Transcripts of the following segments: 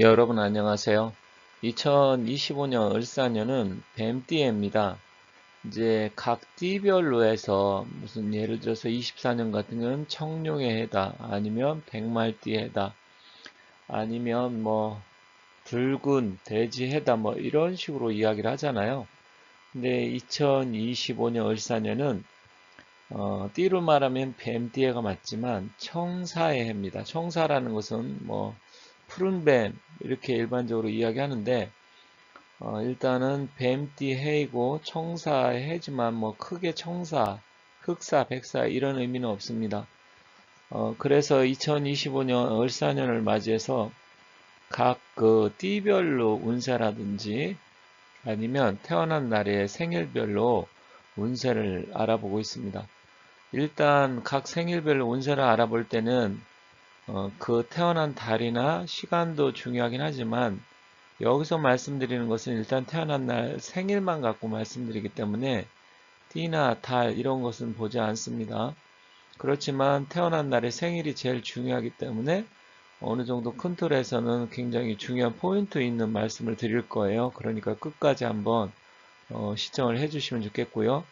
여러분 안녕하세요. 2025년 을사년은 뱀띠해입니다. 이제 각 띠별로 해서 무슨 예를 들어서 24년 같은 경우는 청룡의 해다 아니면 백말띠 해다 아니면 뭐 붉은 돼지 해다 뭐 이런 식으로 이야기를 하잖아요. 근데 2025년 을사년은 어, 띠로 말하면 뱀띠해가 맞지만 청사의 해입니다. 청사라는 것은 뭐 푸른 뱀 이렇게 일반적으로 이야기하는데 어, 일단은 뱀띠 해이고 청사의 해지만 뭐 크게 청사, 흑사, 백사 이런 의미는 없습니다. 어, 그래서 2025년 을사년을 맞이해서 각 그 띠별로 운세라든지 아니면 태어난 날의 생일별로 운세를 알아보고 있습니다. 일단 각 생일별로 운세를 알아볼 때는 어, 그 태어난 달이나 시간도 중요하긴 하지만 여기서 말씀드리는 것은 일단 태어난 날 생일만 갖고 말씀드리기 때문에 띠나 달 이런 것은 보지 않습니다. 그렇지만 태어난 날의 생일이 제일 중요하기 때문에 어느 정도 큰 틀에서는 굉장히 중요한 포인트 있는 말씀을 드릴 거예요. 그러니까 끝까지 한번 어, 시청을 해주시면 좋겠고요.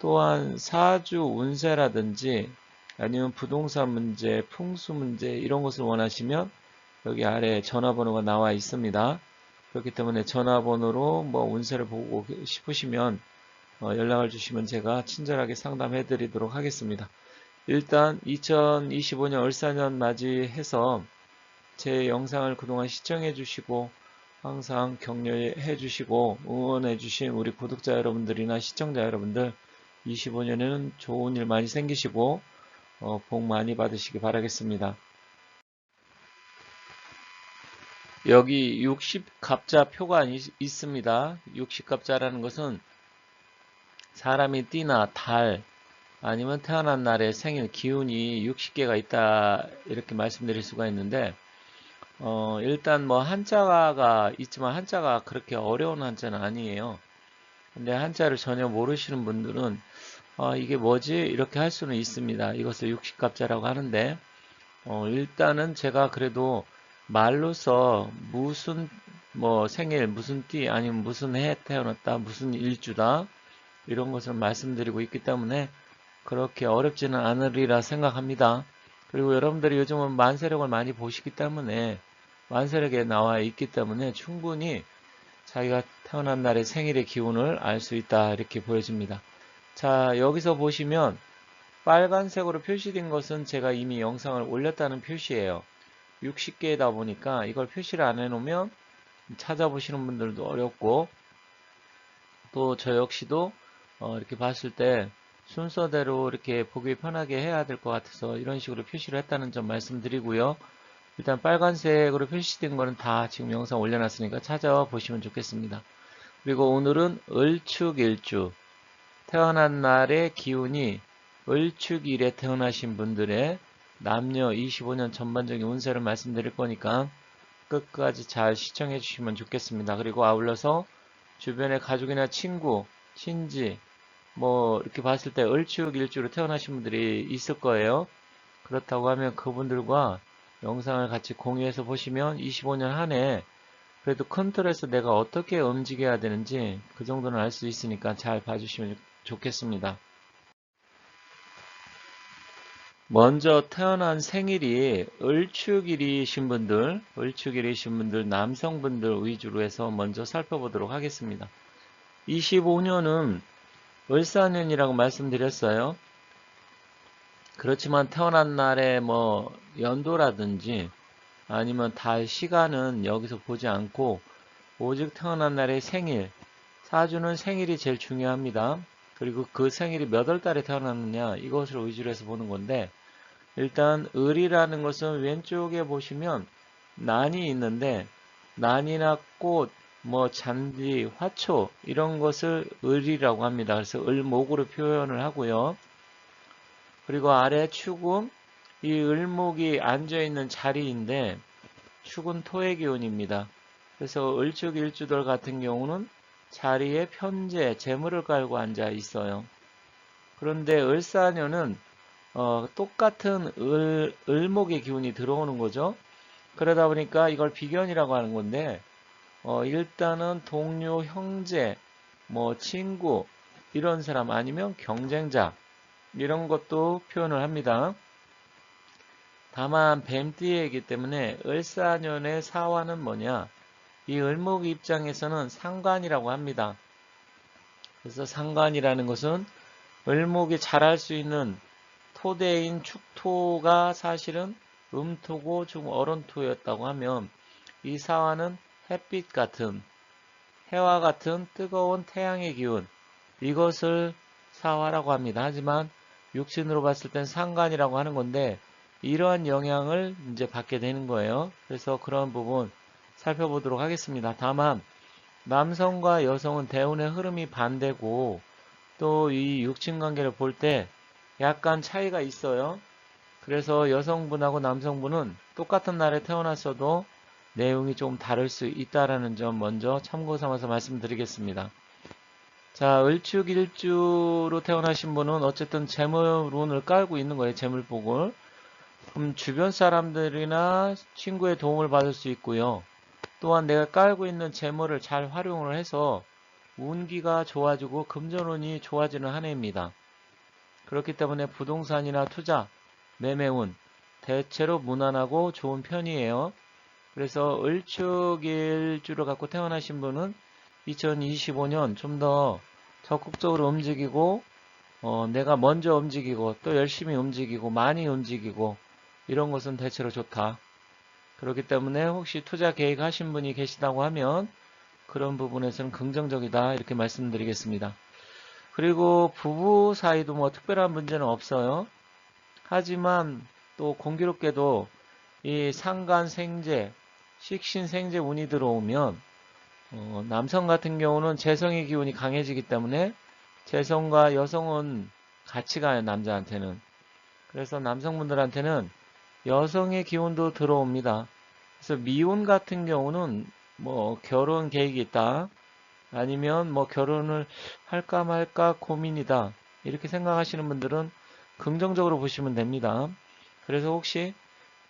또한 사주 운세라든지 아니면 부동산 문제, 풍수 문제 이런 것을 원하시면 여기 아래 전화번호가 나와 있습니다. 그렇기 때문에 전화번호로 뭐 운세를 보고 싶으시면 어, 연락을 주시면 제가 친절하게 상담해 드리도록 하겠습니다. 일단 2025년 을사년 맞이해서 제 영상을 그동안 시청해 주시고 항상 격려해 주시고 응원해 주신 우리 구독자 여러분들이나 시청자 여러분들 25년에는 좋은 일 많이 생기시고 어, 복 많이 받으시기 바라겠습니다. 여기 60갑자 표가 있, 있습니다. 60갑자라는 것은 사람이 띠나 달 아니면 태어난 날의 생일 기운이 60개가 있다 이렇게 말씀드릴 수가 있는데 어, 일단 뭐 한자가 있지만 한자가 그렇게 어려운 한자는 아니에요. 근데 한자를 전혀 모르시는 분들은 어, 이게 뭐지? 이렇게 할 수는 있습니다. 이것을 60갑자라고 하는데 어, 일단은 제가 그래도 말로서 무슨 뭐 생일, 무슨 띠, 아니면 무슨 해 태어났다, 무슨 일주다 이런 것을 말씀드리고 있기 때문에 그렇게 어렵지는 않으리라 생각합니다. 그리고 여러분들이 요즘은 만세력을 많이 보시기 때문에 만세력에 나와 있기 때문에 충분히 자기가 태어난 날의 생일의 기운을 알 수 있다 이렇게 보여집니다. 자 여기서 보시면 빨간색으로 표시된 것은 제가 이미 영상을 올렸다는 표시예요. 60개다 보니까 이걸 표시를 안 해놓으면 찾아보시는 분들도 어렵고 또 저 역시도 어 이렇게 봤을 때 순서대로 이렇게 보기 편하게 해야 될 것 같아서 이런 식으로 표시를 했다는 점 말씀드리고요. 일단 빨간색으로 표시된 거는 다 지금 영상 올려놨으니까 찾아보시면 좋겠습니다. 그리고 오늘은 을축일주 태어난 날의 기운이 을축일에 태어나신 분들의 남녀 25년 전반적인 운세를 말씀드릴 거니까 끝까지 잘 시청해 주시면 좋겠습니다. 그리고 아울러서 주변의 가족이나 친구, 친지 뭐 이렇게 봤을 때 을축일주로 태어나신 분들이 있을 거예요. 그렇다고 하면 그분들과 영상을 같이 공유해서 보시면 25년 한 해 그래도 큰 틀에서 내가 어떻게 움직여야 되는지 그 정도는 알 수 있으니까 잘 봐주시면 좋겠습니다. 먼저 태어난 생일이 을축일이신 분들, 을축일이신 분들, 남성분들 위주로 해서 먼저 살펴보도록 하겠습니다. 25년은 을사년이라고 말씀드렸어요. 그렇지만 태어난 날에 뭐 연도라든지 아니면 달 시간은 여기서 보지 않고 오직 태어난 날의 생일, 사주는 생일이 제일 중요합니다. 그리고 그 생일이 몇 월 달에 태어났느냐 이것을 위주로 해서 보는 건데 일단 을이라는 것은 왼쪽에 보시면 난이 있는데 난이나 꽃, 뭐 잔디, 화초 이런 것을 을이라고 합니다. 그래서 을목으로 표현을 하고요. 그리고 아래 축은 이 을목이 앉아있는 자리인데 축은 토의 기운입니다. 그래서 을축 일주들 같은 경우는 자리에 편재, 재물을 깔고 앉아 있어요. 그런데 을사년은 어, 똑같은 을, 을목의 기운이 들어오는 거죠. 그러다 보니까 이걸 비견이라고 하는 건데 어, 일단은 동료, 형제, 뭐 친구 이런 사람 아니면 경쟁자 이런 것도 표현을 합니다. 다만 뱀띠이기 때문에 을사년의 사화는 뭐냐? 이 을목 입장에서는 상관이라고 합니다. 그래서 상관이라는 것은 을목이 자랄 수 있는 토대인 축토가 사실은 음토고 좀 어른토였다고 하면 이 사화는 햇빛 같은 해와 같은 뜨거운 태양의 기운 이것을 사화라고 합니다. 하지만 육신으로 봤을 땐 상관이라고 하는 건데 이러한 영향을 이제 받게 되는 거예요. 그래서 그런 부분 살펴보도록 하겠습니다. 다만 남성과 여성은 대운의 흐름이 반대고 또 이 육친 관계를 볼 때 약간 차이가 있어요. 그래서 여성분하고 남성분은 똑같은 날에 태어났어도 내용이 좀 다를 수 있다라는 점 먼저 참고 삼아서 말씀드리겠습니다. 자, 을축일주로 태어나신 분은 어쨌든 재물운을 깔고 있는 거예요. 재물복을. 그럼 주변 사람들이나 친구의 도움을 받을 수 있고요. 또한 내가 깔고 있는 재물을 잘 활용을 해서 운기가 좋아지고 금전운이 좋아지는 한 해입니다. 그렇기 때문에 부동산이나 투자, 매매운 대체로 무난하고 좋은 편이에요. 그래서 을축일주를 갖고 태어나신 분은 2025년 좀 더 적극적으로 움직이고 어, 내가 먼저 움직이고 또 열심히 움직이고 많이 움직이고 이런 것은 대체로 좋다. 그렇기 때문에 혹시 투자 계획하신 분이 계시다고 하면 그런 부분에서는 긍정적이다 이렇게 말씀드리겠습니다. 그리고 부부 사이도 뭐 특별한 문제는 없어요. 하지만 또 공교롭게도 이 상간 생재, 식신 생재 운이 들어오면 어, 남성 같은 경우는 재성의 기운이 강해지기 때문에 재성과 여성은 같이 가요 남자한테는. 그래서 남성분들한테는 여성의 기운도 들어옵니다. 그래서 미혼 같은 경우는 뭐 결혼 계획이 있다. 아니면 뭐 결혼을 할까 말까 고민이다. 이렇게 생각하시는 분들은 긍정적으로 보시면 됩니다. 그래서 혹시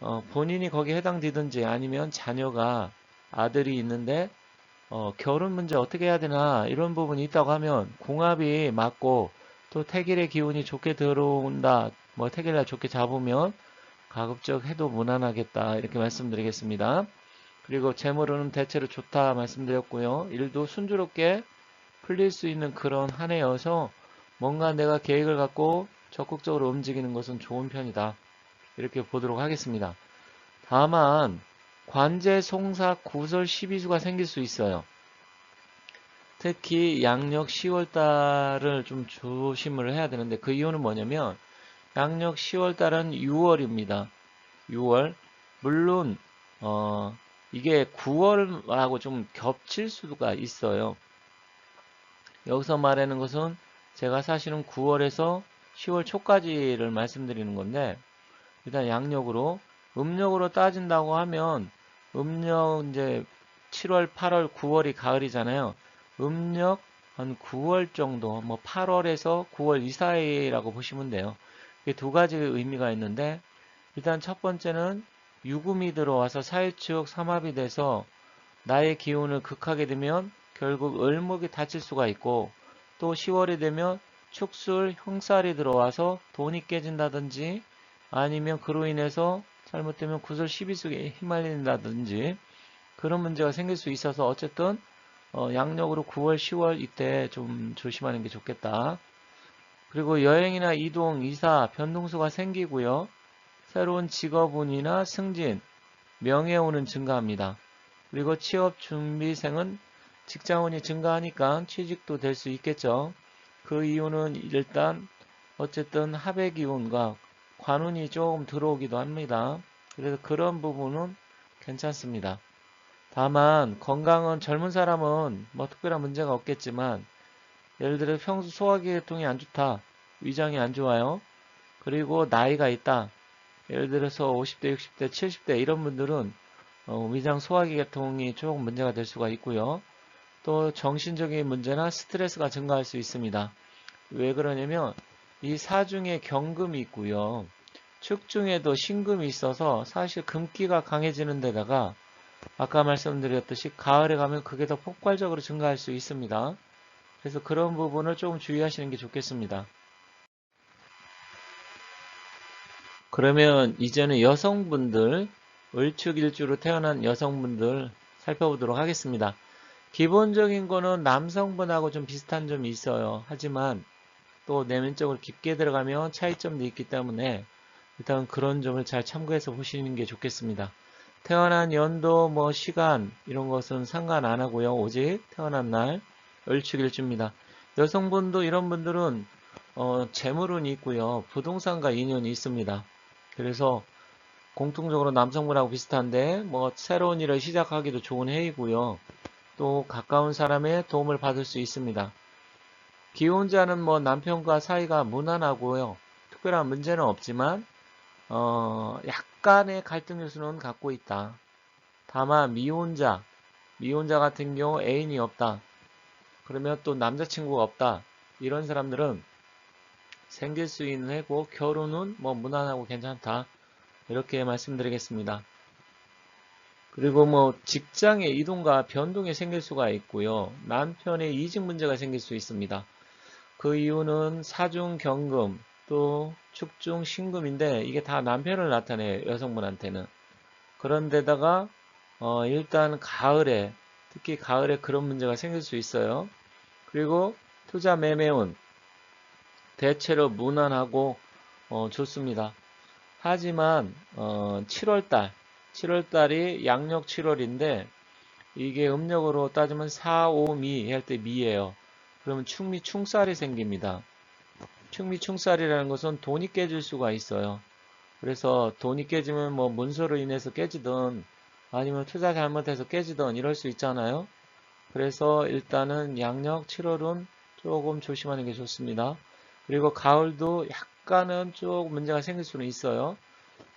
어, 본인이 거기에 해당되든지 아니면 자녀가 아들이 있는데 어, 결혼 문제 어떻게 해야 되나 이런 부분이 있다고 하면 궁합이 맞고 또 태길의 기운이 좋게 들어온다. 뭐 태길날 좋게 잡으면 가급적 해도 무난하겠다 이렇게 말씀드리겠습니다. 그리고 재물은 대체로 좋다 말씀드렸고요. 일도 순조롭게 풀릴 수 있는 그런 한 해여서 뭔가 내가 계획을 갖고 적극적으로 움직이는 것은 좋은 편이다. 이렇게 보도록 하겠습니다. 다만 관제, 송사, 구설, 시비수가 생길 수 있어요. 특히 양력 10월달을 좀 조심을 해야 되는데 그 이유는 뭐냐면 양력 10월달은 6월입니다. 6월 물론 어, 이게 9월하고 좀 겹칠 수가 있어요. 여기서 말하는 것은 제가 사실은 9월에서 10월 초까지를 말씀드리는 건데 일단 양력으로 음력으로 따진다고 하면 음력 이제 7월, 8월, 9월이 가을이잖아요. 음력 한 9월 정도, 뭐 8월에서 9월 이 사이라고 보시면 돼요. 두 가지 의미가 있는데 일단 첫 번째는 유금이 들어와서 사일축 삼합이 돼서 나의 기운을 극하게 되면 결국 을목이 다칠 수가 있고 또 10월이 되면 축술 형살이 들어와서 돈이 깨진다든지 아니면 그로 인해서 잘못되면 구설 12속에 휘말린다든지 그런 문제가 생길 수 있어서 어쨌든 어, 양력으로 9월, 10월 이때 좀 조심하는 게 좋겠다. 그리고 여행이나 이동, 이사, 변동수가 생기고요. 새로운 직업운이나 승진, 명예운은 증가합니다. 그리고 취업 준비생은 직장운이 증가하니까 취직도 될 수 있겠죠. 그 이유는 일단 어쨌든 합의 기운과 관운이 조금 들어오기도 합니다. 그래서 그런 부분은 괜찮습니다. 다만 건강은 젊은 사람은 뭐 특별한 문제가 없겠지만 예를 들어 평소 소화계통이 안 좋다. 위장이 안 좋아요. 그리고 나이가 있다. 예를 들어서 50대, 60대, 70대 이런 분들은 어, 위장 소화계통이 조금 문제가 될 수가 있고요. 또 정신적인 문제나 스트레스가 증가할 수 있습니다. 왜 그러냐면 이 사중에 경금이 있고요. 축중에도 신금이 있어서 사실 금기가 강해지는 데다가 아까 말씀드렸듯이 가을에 가면 그게 더 폭발적으로 증가할 수 있습니다. 그래서 그런 부분을 조금 주의하시는 게 좋겠습니다. 그러면 이제는 여성분들, 을축일주로 태어난 여성분들 살펴보도록 하겠습니다. 기본적인 거는 남성분하고 좀 비슷한 점이 있어요. 하지만 또 내면적으로 깊게 들어가면 차이점도 있기 때문에 일단 그런 점을 잘 참고해서 보시는 게 좋겠습니다. 태어난 연도, 뭐 시간 이런 것은 상관 안 하고요. 오직 태어난 날 을축일주입니다. 여성분도 이런 분들은 어, 재물은 있고요. 부동산과 인연이 있습니다. 그래서 공통적으로 남성분하고 비슷한데 뭐 새로운 일을 시작하기도 좋은 해이고요. 또 가까운 사람의 도움을 받을 수 있습니다. 기혼자는 뭐 남편과 사이가 무난하고요. 특별한 문제는 없지만 어, 약간의 갈등 요소는 갖고 있다. 다만 미혼자, 미혼자 같은 경우 애인이 없다. 그러면 또 남자친구가 없다. 이런 사람들은 생길 수 있는 해고 결혼은 뭐 무난하고 괜찮다. 이렇게 말씀드리겠습니다. 그리고 뭐 직장의 이동과 변동이 생길 수가 있고요. 남편의 이직 문제가 생길 수 있습니다. 그 이유는 사중 경금 또 축중 신금인데 이게 다 남편을 나타내요. 여성분한테는. 그런데다가 어 일단 가을에 특히 가을에 그런 문제가 생길 수 있어요. 그리고 투자 매매운 대체로 무난하고 어 좋습니다. 하지만 어 7월달 7월달이 양력 7월인데 이게 음력으로 따지면 4, 5, 미 할 때 미예요. 그러면 충미 충살이 생깁니다. 충미 충살이라는 것은 돈이 깨질 수가 있어요. 그래서 돈이 깨지면 뭐 문서로 인해서 깨지든 아니면 투자 잘못해서 깨지든 이럴 수 있잖아요. 그래서 일단은 양력 7월은 조금 조심하는 게 좋습니다. 그리고 가을도 약간은 조금 문제가 생길 수는 있어요.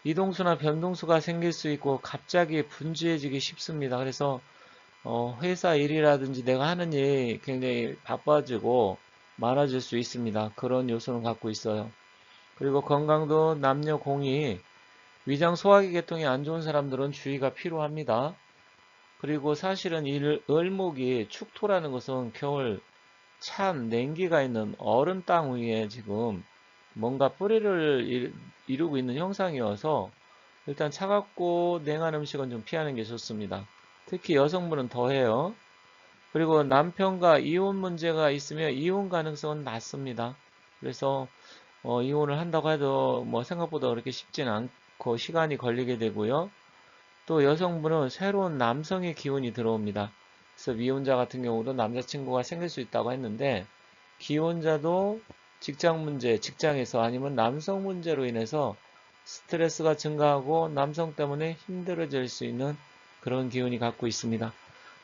이동수나 변동수가 생길 수 있고 갑자기 분주해지기 쉽습니다. 그래서 어, 회사 일이라든지 내가 하는 일이 굉장히 바빠지고 많아질 수 있습니다. 그런 요소는 갖고 있어요. 그리고 건강도 남녀 공이 위장 소화기 계통이 안 좋은 사람들은 주의가 필요합니다. 그리고 사실은 이 을목이 축토라는 것은 겨울 찬 냉기가 있는 얼음 땅 위에 지금 뭔가 뿌리를 이루고 있는 형상이어서 일단 차갑고 냉한 음식은 좀 피하는 게 좋습니다. 특히 여성분은 더해요. 그리고 남편과 이혼 문제가 있으면 이혼 가능성은 낮습니다. 그래서 어, 이혼을 한다고 해도 뭐 생각보다 그렇게 쉽지는 않고 시간이 걸리게 되고요. 또 여성분은 새로운 남성의 기운이 들어옵니다. 그래서 미혼자 같은 경우도 남자친구가 생길 수 있다고 했는데 기혼자도 직장 문제, 직장에서 아니면 남성 문제로 인해서 스트레스가 증가하고 남성 때문에 힘들어질 수 있는 그런 기운이 갖고 있습니다.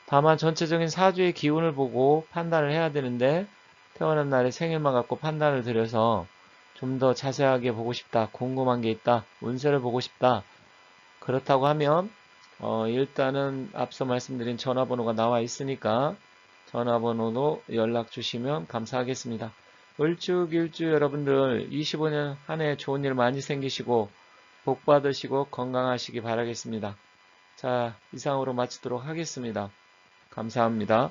다만 전체적인 사주의 기운을 보고 판단을 해야 되는데 태어난 날에 생일만 갖고 판단을 드려서 좀 더 자세하게 보고 싶다, 궁금한 게 있다, 운세를 보고 싶다. 그렇다고 하면 어 일단은 앞서 말씀드린 전화번호가 나와 있으니까 전화번호로 연락 주시면 감사하겠습니다. 을쭉일주 여러분들 25년 한 해 좋은 일 많이 생기시고 복 받으시고 건강하시기 바라겠습니다. 자 이상으로 마치도록 하겠습니다. 감사합니다.